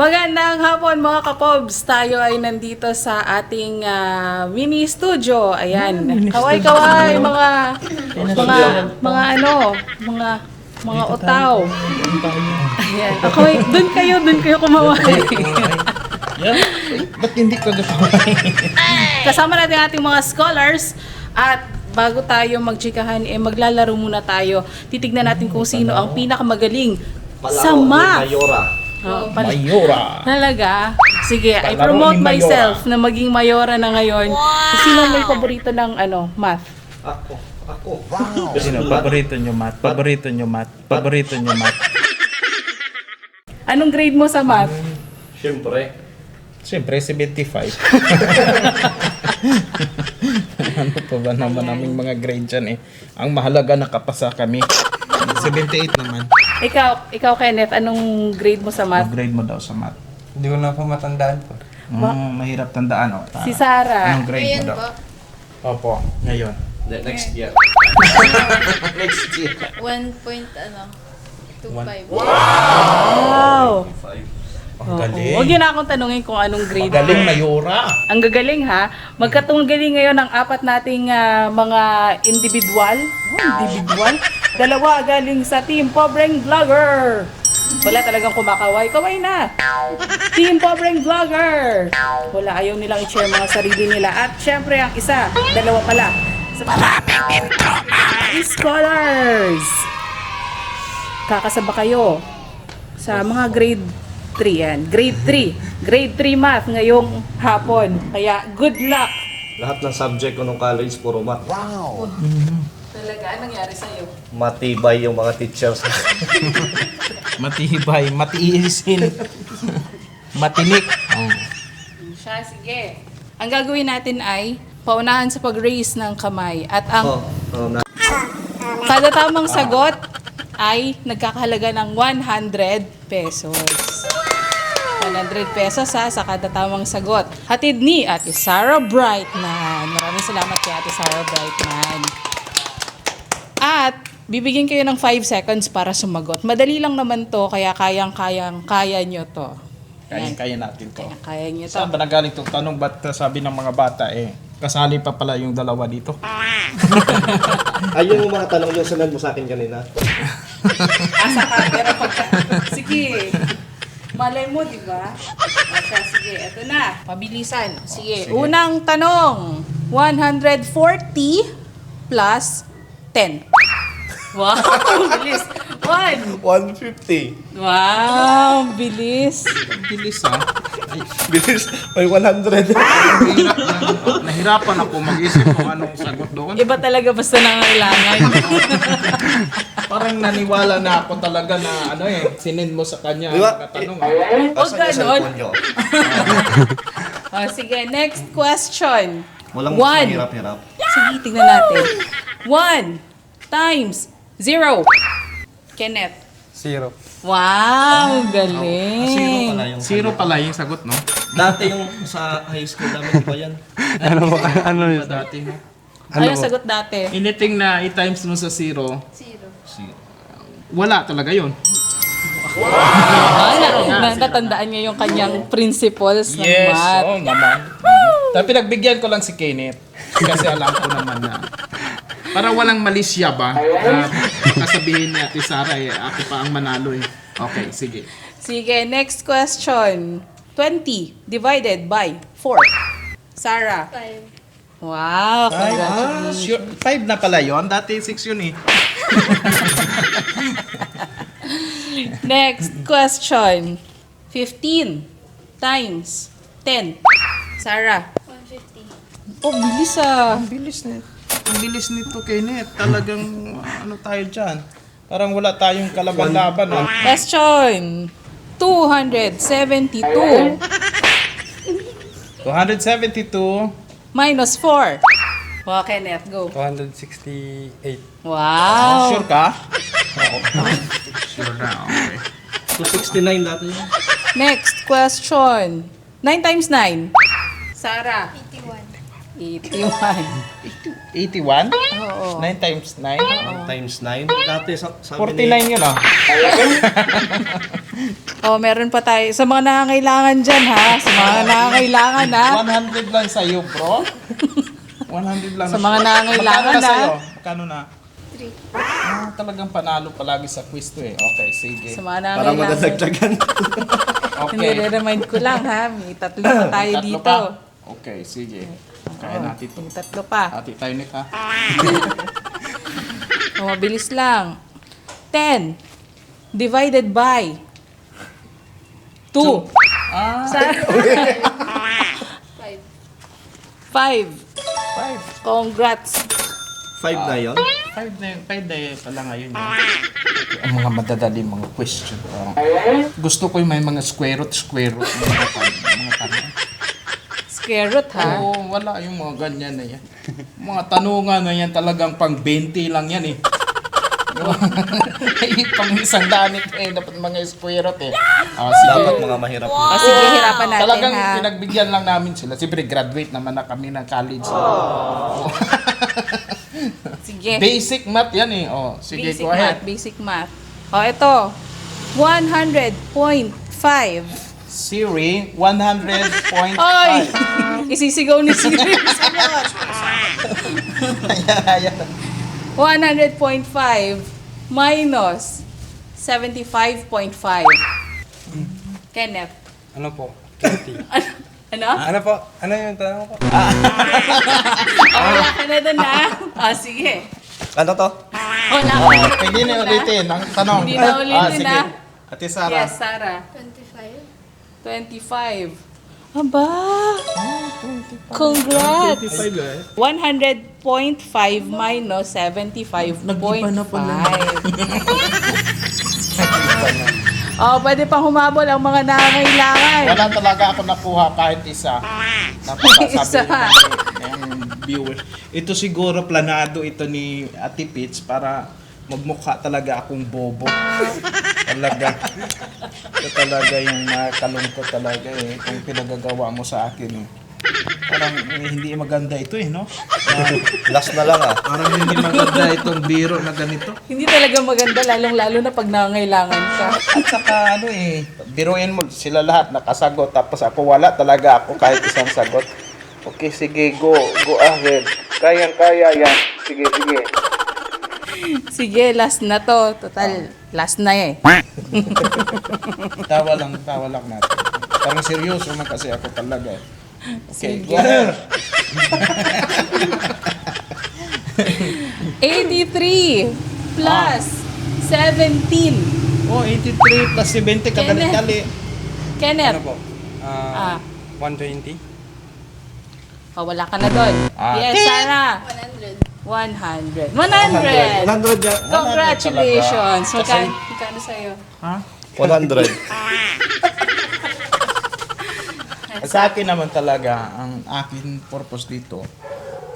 Magandang hapon mga kapobs. Tayo ay nandito sa ating ah, mini studio. Ayan. Kaway-kaway mga mga mga ano, mga mga otaw. Ayan. Ako, doon kayo, doon kayo kumaway. Yan. Ba't hindi ka gusto? Kasama natin ang ating mga scholars at bago tayo magchikahan, eh maglalaro muna tayo. Titignan natin kung sino ang pinakamagaling sa math. Mayora. Oh, pal- Mayora. Talaga? Sige, I Palaro promote ni Mayora. myself na maging mayora na ngayon. Sino may paborito ng ano, math? Ako. Ako. Sino? Paborito nyo, Matt? Paborito nyo, Matt? Paborito nyo, Matt? Anong grade mo sa math? Siyempre. Siyempre, 75. ano pa ba naman naming mga grade dyan eh? Ang mahalaga nakapasa kami. 78 naman. Ikaw, ikaw Kenneth, anong grade mo sa Ang math? grade mo daw sa math. Hindi ko na po matandaan po. Mm, mahirap tandaan, oh. Si Sarah. Anong grade mo daw? Opo, ngayon. Ne- Next year. Next year. 1 point ano, 25. Wow! Ang Oo. galing. Huwag yun na akong tanungin kung anong grade. Magaling Mayora. Ang gagaling ha. Magkatunggaling ngayon ang apat nating ah, mga individual. Oh, individual? Dalawa galing sa Team Pobreng Vlogger. Wala talagang kumakaway. Kaway na. Team Pobreng Vlogger. Wala, ayaw nilang i-share mga sarili nila. At syempre ang isa, dalawa pala. Sa maraming intro, Scholars! Kakasaba kayo sa mga grade 3 yan. Grade 3. Grade 3 math ngayong hapon. Kaya good luck! Lahat ng subject ko nung college, puro math. Talaga, anong nangyari sa'yo? Matibay yung mga teachers. Matibay, matiisin. Matinik. Oh. Siya, sige. Ang gagawin natin ay paunahan sa pag-raise ng kamay. At ang oh, oh, na. kada tamang sagot ay nagkakahalaga ng 100 pesos. 100 pesos ha, sa kada tamang sagot. Hatid ni Ate Sarah Brightman. Maraming salamat kay Ate Sarah Brightman. At bibigyan kayo ng 5 seconds para sumagot. Madali lang naman to, kaya kayang-kayang kaya nyo to. Kaya-kaya natin to. Kaya kaya nyo to. Saan ba nagaling itong tanong? Ba't sabi ng mga bata eh, kasali pa pala yung dalawa dito? Ayun yung mga tanong yung sunod mo sa akin kanina. Asa ka, pero pagka... Sige. Malay mo, di ba? Asa, sige, eto na. Pabilisan. Sige. Unang tanong. 140 plus 10. Wow, bilis. 1. 150. Wow, bilis. Ang bilis ha. Ay, Bilis, may 100. nahirap, nahirapan ako mag-isip kung anong sagot doon. Iba talaga basta nangailangan. Parang naniwala na ako talaga na ano eh, sinend mo sa kanya Di ba? ang katanong. eh. Huwag Asan yung ganon. cellphone nyo? Oh, sige, next question. Walang One. mahirap-hirap. Sige, tingnan natin. 1 times 0. Kenneth. Zero. Wow, Zero galing. pala yung... Zero pala yung sagot, no? Dati yung sa high school namin pa yan. ano ba? Ano yun? Dati, no? Ano yung sagot dati? Anything na i-times mo sa zero, Zero. wala talaga yun. Ah, na, na, natandaan niya yung kanyang principles ng Yes, math. oo naman. Tapos pinagbigyan ko lang si Kenneth. Kasi alam ko naman na para walang mali siya ba? Na kasabihin ni Ate Sarah eh, ako pa ang manalo eh. Okay, sige. Sige, next question. 20 divided by 4. Sarah. 5. Wow, Ah, congratulations. sure. Five na pala yun. Dati six yun eh. Next question. 15 times 10. Sarah. 150. Oh, bilis ah. Ang bilis na. Ang bilis nito, Kenneth. Talagang ano tayo dyan. Parang wala tayong kalaban-laban. ah. Question. 272 272. minus 4. Wow, Kenneth, go. 268. Wow. Sure ka? Oo. sure na, okay. 269 dati yun. Next question. 9 times 9. Sarah. 81. 81. 81? Oo. 9 times 9? Times 9. Dati sa, sabi 49 yun ah. Oh, meron pa tayo. Sa mga nangangailangan dyan, ha? Sa mga nangangailangan, ha? 100 lang sa'yo, bro. 100 lang. Sa mga nangangailangan, Magkano na ah. sa'yo? Magkano na? 3. Ah, talagang panalo palagi sa quiz to eh. Okay, sige. Sa mga Para nangangailangan. madadagdagan. Okay. remind ko lang, ha? May tatlo pa tayo Tatlo dito. pa? Okay, sige. Kaya natin to. May tatlo pa. Ati tayo Nick ha. Oh, mabilis lang. 10 divided by 2. Ah, Sa 5. 5. Congrats. 5 na yun. 5 na yun. 5 na yun pala ngayon yun. Ang mga madadali mga question. Oh. Gusto ko yung may mga square root, square root. Mga, tan- mga tanong. Square root, ha? Oo, wala yung mga ganyan na yan. Mga tanungan na yan talagang pang 20 lang yan eh. Eh, pang isang danit eh, dapat mga square root eh. Ah, sige. Dapat mga mahirap. Ah, sige, hirapan natin, Talagang ha? pinagbigyan lang namin sila. Siyempre, graduate naman na kami ng college. Sige. Basic math yan eh. Oh, sige, basic go ahead. math, basic math. Oh, ito. 100.5. Siri, 100.5. Oy! Isisigaw ni Siri ayan, ayan. 100.5 minus 75.5. Kenneth. Ano po? 20. Ano? ano po? Ano yung tanong po? Wala ka na doon na. Ah, sige. Ano to? Wala ka Oh, na. pwede na ulitin ang tanong. Hindi na ulitin, ah, sige. ah. Ate Sara. Yes, Sarah. 25. 25. Aba! Congrats! 25 eh. 100.5 minus 75.5. Nag-iba na pala. oh, pwede pang humabol ang mga nangangailangan. Wala talaga ako nakuha kahit isa. Napakasabi ng viewers. Ito siguro planado ito ni Ate Pitch para magmukha talaga akong bobo. talaga. Ito talaga yung nakalungkot talaga eh. Kung pinagagawa mo sa akin eh. Parang eh, hindi maganda ito eh, no? Last na lang ah. Parang hindi maganda itong biro na ganito. Hindi talaga maganda, lalong-lalo na pag nangangailangan ka. At saka ano eh, biruin mo sila lahat nakasagot tapos ako wala talaga ako kahit isang sagot. Okay, sige, go, go ahead. Kayang kaya yan. Sige, sige. Sige, last na to. Total, last na eh. Tawa lang, tawa lang natin. Parang seryoso man kasi ako talaga. eh. Okay, Sige. go ahead. 83 plus 17. Oh, 83 plus 70, kagalit-gali. Kenneth. Ano po? Ah, Ah. 120. Oh, wala ka na doon. Ah. Yes, Sarah. 100. 100. 100! 100 yan. Congratulations! Magkano, magkano sa'yo? Ha? 100. Sa akin naman talaga, ang akin purpose dito,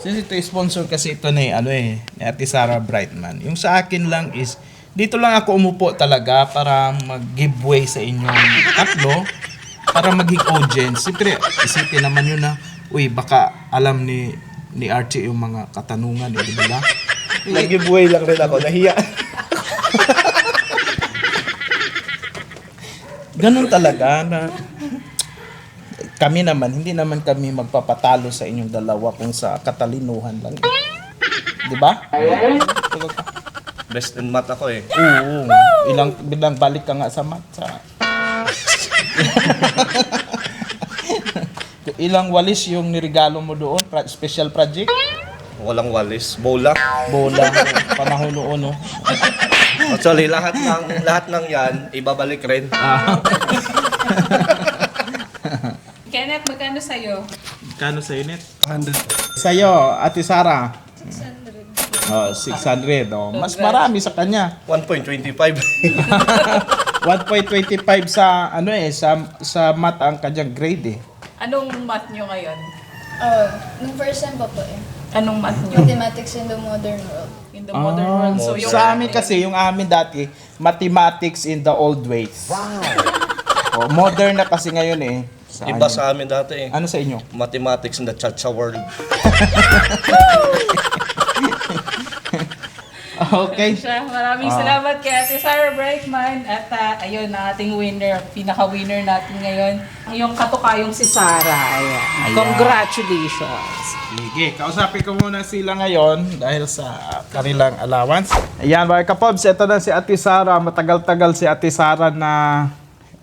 since ito sponsor kasi ito ni, ano eh, ni Ate Sarah Brightman. Yung sa akin lang is, dito lang ako umupo talaga para mag-giveaway sa inyong tatlo, para maging audience. Siyempre, isipin naman yun na, uy, baka alam ni ni Archie yung mga katanungan, eh, di ba? Nag-giveaway lang rin ako. Nahiya. Ganun talaga na kami naman, hindi naman kami magpapatalo sa inyong dalawa kung sa katalinuhan lang. Di ba? Best in math ako eh. Oo. Ilang bilang balik ka nga sa math. Sa... Ilang walis yung nirigalo mo doon? Pra- special project? Walang walis. Bola. Bola. Panahon noon, no? Actually, lahat ng lahat ng yan, ibabalik rin. Ah. Kenneth, magkano sa'yo? Kano sa unit? 100. Sa'yo, Ate Sara. 600. Oh, 600. Oh, mas marami sa kanya. 1.25. 1.25 sa ano eh sa sa math ang kanyang grade eh. Anong math nyo ngayon? Oh, nung first time pa po eh. Anong math nyo? Mathematics in the modern world. In the modern world. So, yung sa amin kasi yung amin dati mathematics in the old ways. Wow. oh, modern na kasi ngayon eh. Sa Iba inyo. sa amin dati eh. Ano sa inyo? Mathematics in the chacha world. Okay. Siya, maraming Ah. salamat kay Ate Sarah Brightman. At ah, ayun, ang ating winner, pinaka-winner natin ngayon, yung katukayong si Sarah. Ayan. Ayan. Congratulations. Sige, kausapin ko muna sila ngayon dahil sa kanilang allowance. Ayan, mga kapobs, ito na si Ate Sara. Matagal-tagal si Ate Sara na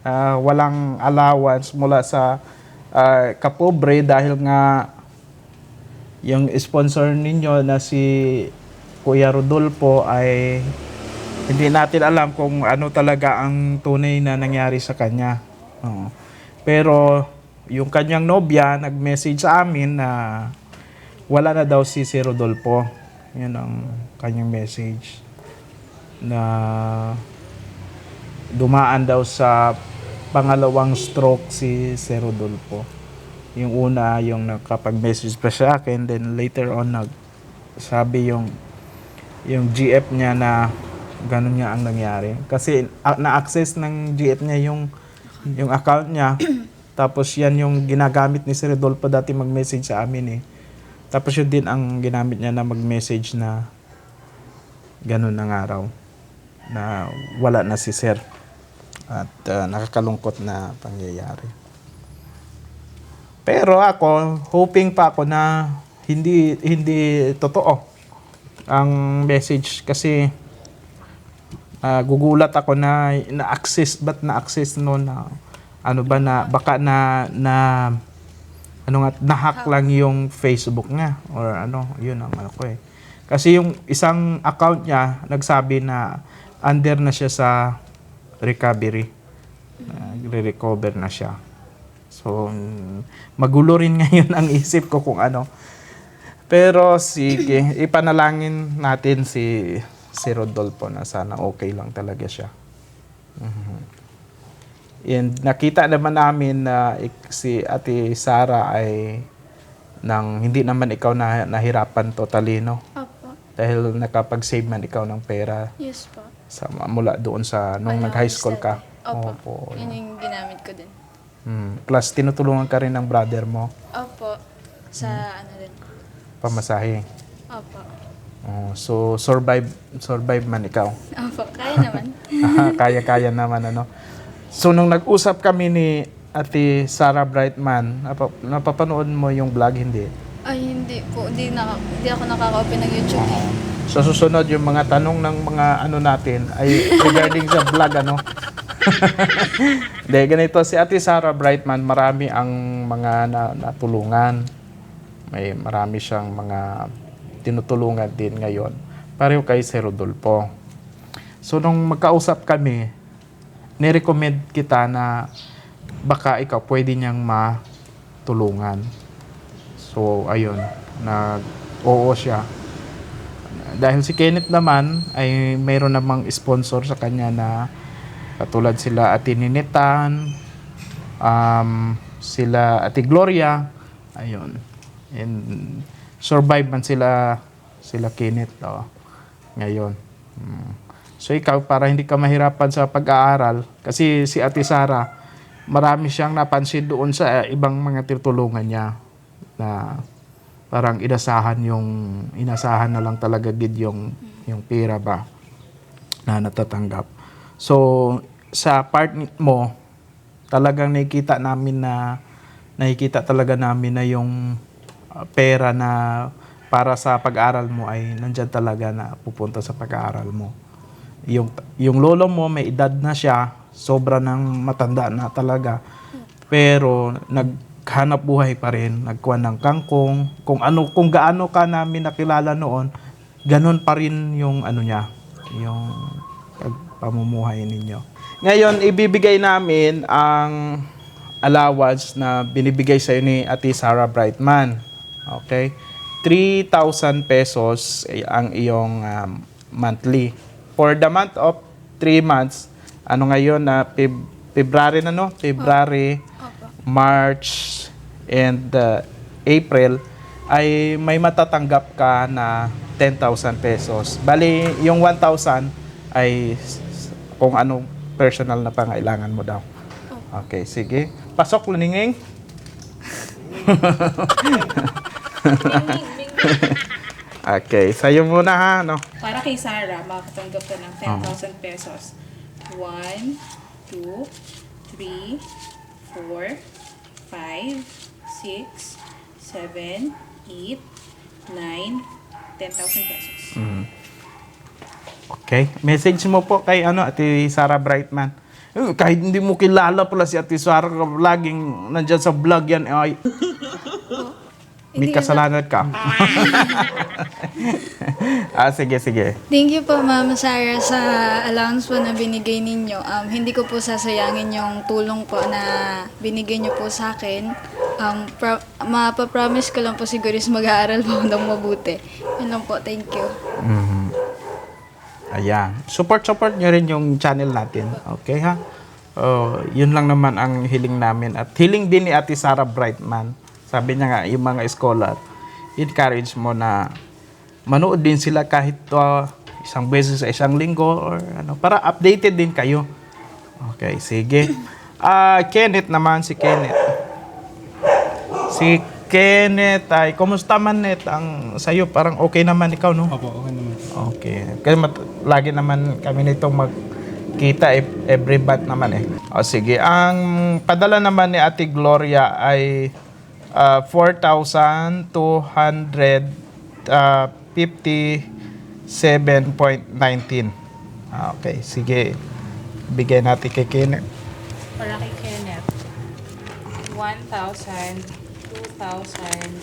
ah, walang allowance mula sa ah, kapobre dahil nga yung sponsor ninyo na si Kuya Rodolfo ay hindi natin alam kung ano talaga ang tunay na nangyari sa kanya. Oo. Pero yung kanyang nobya nag-message sa amin na wala na daw si si Rodolfo. Yun ang kanyang message. Na dumaan daw sa pangalawang stroke si si Rodolfo. Yung una, yung nakapag-message pa sa akin, then later on nag sabi yung yung GF niya na ganun nga ang nangyari. Kasi na-access ng GF niya yung yung account niya. Tapos yan yung ginagamit ni Sir Rodolfo dati mag-message sa amin eh. Tapos yun din ang ginamit niya na mag-message na ganun ang araw na wala na si Sir. At uh, nakakalungkot na pangyayari. Pero ako, hoping pa ako na hindi hindi totoo ang message kasi ah, gugulat ako na na-access ba't na-access no na ano ba na baka na na ano nga na-hack lang yung Facebook nga or ano yun ang ano ko eh. Kasi yung isang account niya nagsabi na under na siya sa recovery. Nagre-recover na siya. So mm, magulo rin ngayon ang isip ko kung ano pero sige, ipanalangin natin si si Rodolfo na sana okay lang talaga siya. Mhm. And nakita naman namin na si Ate Sara ay nang hindi naman ikaw na nahirapan totally no Opo. dahil nakapag-save man ikaw ng pera Yes po. sa mula doon sa nung nag-high school ka. Opo. Opo. Yun yung ginamit ko din. Hmm. Plus tinutulungan ka rin ng brother mo Opo. Sa Hmm. ano din. Pamasahe. Opo. Oh, so survive survive man ikaw. Opo. Kaya naman. Kaya-kaya naman ano. So nung nag-usap kami ni Ate Sarah Brightman, napa, napapanood mo yung vlog hindi? Ay, hindi po. Hindi, naka, hindi ako nakaka-open ng YouTube eh. Sa susunod yung mga tanong ng mga ano natin ay regarding sa vlog ano. De ganito si Ate Sarah Brightman, marami ang mga na, natulungan. May marami siyang mga tinutulungan din ngayon. Pareho kay Sir Rodolfo. So nung magkausap kami, nirecommend kita na baka ikaw pwede niyang matulungan. So ayun, nag oo siya. Dahil si Kenneth naman ay mayroon namang sponsor sa kanya na katulad sila Ate Ninitan, um, sila Ate Gloria, ayun. And survive man sila sila Kenneth oh, ngayon. Mm. So ikaw para hindi ka mahirapan sa pag-aaral kasi si Ate Sara marami siyang napansin doon sa ibang mga tinutulungan niya na parang inasahan yung inasahan na lang talaga gid yung yung pera ba na natatanggap. So sa part mo talagang nakikita namin na nakikita talaga namin na yung pera na para sa pag-aaral mo ay nandyan talaga na pupunta sa pag-aaral mo. Yung yung lolo mo may edad na siya, sobra ng matanda na talaga. Pero naghanap buhay pa rin, nagkuha ng kangkong, kung ano kung gaano ka namin nakilala noon, ganun pa rin yung ano niya, yung pamumuhay ninyo. Ngayon, ibibigay namin ang allowance na binibigay sa ni Ate Sarah Brightman. Okay? 3,000 pesos ang iyong um, monthly. For the month of 3 months, ano ngayon na Feb- February na no? February, March, and uh, April ay may matatanggap ka na 10,000 pesos. Bali, yung 1,000 ay kung anong personal na pangailangan mo daw. Okay, sige. Pasok, luninging. Okay, sa'yo muna ha, no? Para kay Sarah, makakatanggap ka ng 10,000 pesos. 1, 2, 3, 4, 5, 6, 7, 8, 9, 10,000 pesos. Okay. Message mo po kay ano, Ate Sarah Brightman. Eh, kahit hindi mo kilala pala si Ate Sarah, laging nandyan sa vlog yan. Ay, may Hindi, kasalanan ka. ah, sige, sige. Thank you po, Ma'am Sarah, sa allowance po na binigay ninyo. Um, hindi ko po sasayangin yung tulong po na binigay niyo po sa akin. Um, pro- mapapromise ko lang po siguro is mag-aaral po ng mabuti. Yun lang po, thank you. Mhm. Ayan. Support, support nyo rin yung channel natin. Okay, ha? Oh, yun lang naman ang hiling namin. At hiling din ni Ate Sarah Brightman. Sabi niya nga, yung mga scholar, encourage mo na manood din sila kahit uh, isang beses sa isang linggo or ano, para updated din kayo. Okay, sige. Ah, Kenneth naman, si Kenneth. Si Kenneth ay, kumusta man net ang sa'yo? Parang okay naman ikaw, no? Opo, okay naman. Okay. Kasi mat- lagi naman kami nitong magkita eh, every month naman eh. O sige, ang padala naman ni Ate Gloria ay ah, 4,257.19. Ah, Okay, sige. Bigay natin kay Kenneth. Para kay Kenneth, 1,000, 2,000,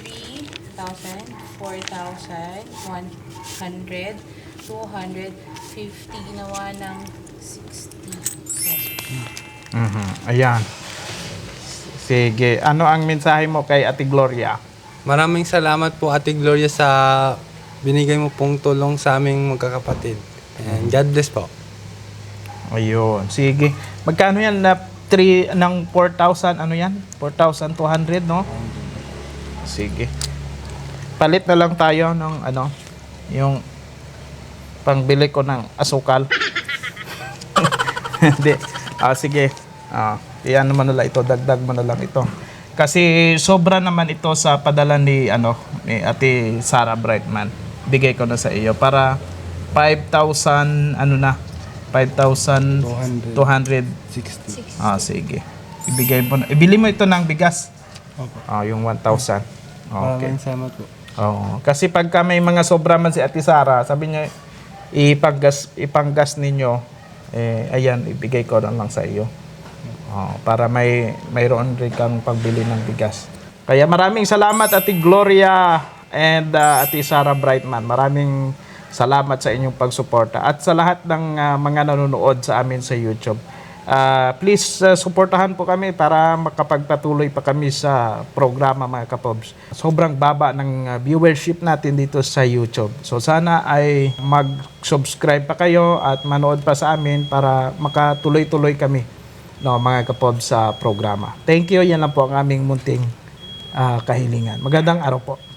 3,000, 4,000, 100, 250, ginawa ng 60 pesos. Mhm, Ayan. Sige. Ano ang mensahe mo kay Ate Gloria? Maraming salamat po Ate Gloria sa binigay mo pong tulong sa aming magkakapatid. And God bless po. Ayun. Sige. Magkano yan na 3 ng 4,000 ano yan? 4,200 no? Sige. Palit na lang tayo ng ano, yung pangbili ko ng asukal. Hindi. Ah, sige. Ah, iyan mo na lang ito, dagdag mo na lang ito. Kasi sobra naman ito sa padala ni ano ni Ate Sarah Brightman. Bigay ko na sa iyo para 5,000 ano na 5,200 60. Ah, sige. Ibigay mo na. Ibili mo ito ng bigas. Opo. Ah, yung 1,000. Okay. Maraming salamat po. Oo. Kasi pagka may mga sobra man si Ate Sara, sabi niya, ipanggas, ipanggas ninyo, eh, ayan, ibigay ko na lang sa iyo. Oo, para may mayroon rin kang pagbili ng bigas. Kaya maraming salamat Ate Gloria and uh, Ate Sara Brightman. Maraming salamat sa inyong pagsuporta at sa lahat ng uh, mga nanonood sa amin sa YouTube. Ah, please uh, suportahan po kami para makapagpatuloy pa kami sa programa mga kapobs. Sobrang baba ng uh, viewership natin dito sa YouTube. So sana ay mag-subscribe pa kayo at manood pa sa amin para makatuloy-tuloy kami no, mga kapobs sa programa. Thank you. Yan lang po ang aming munting ah, kahilingan. Magandang araw po.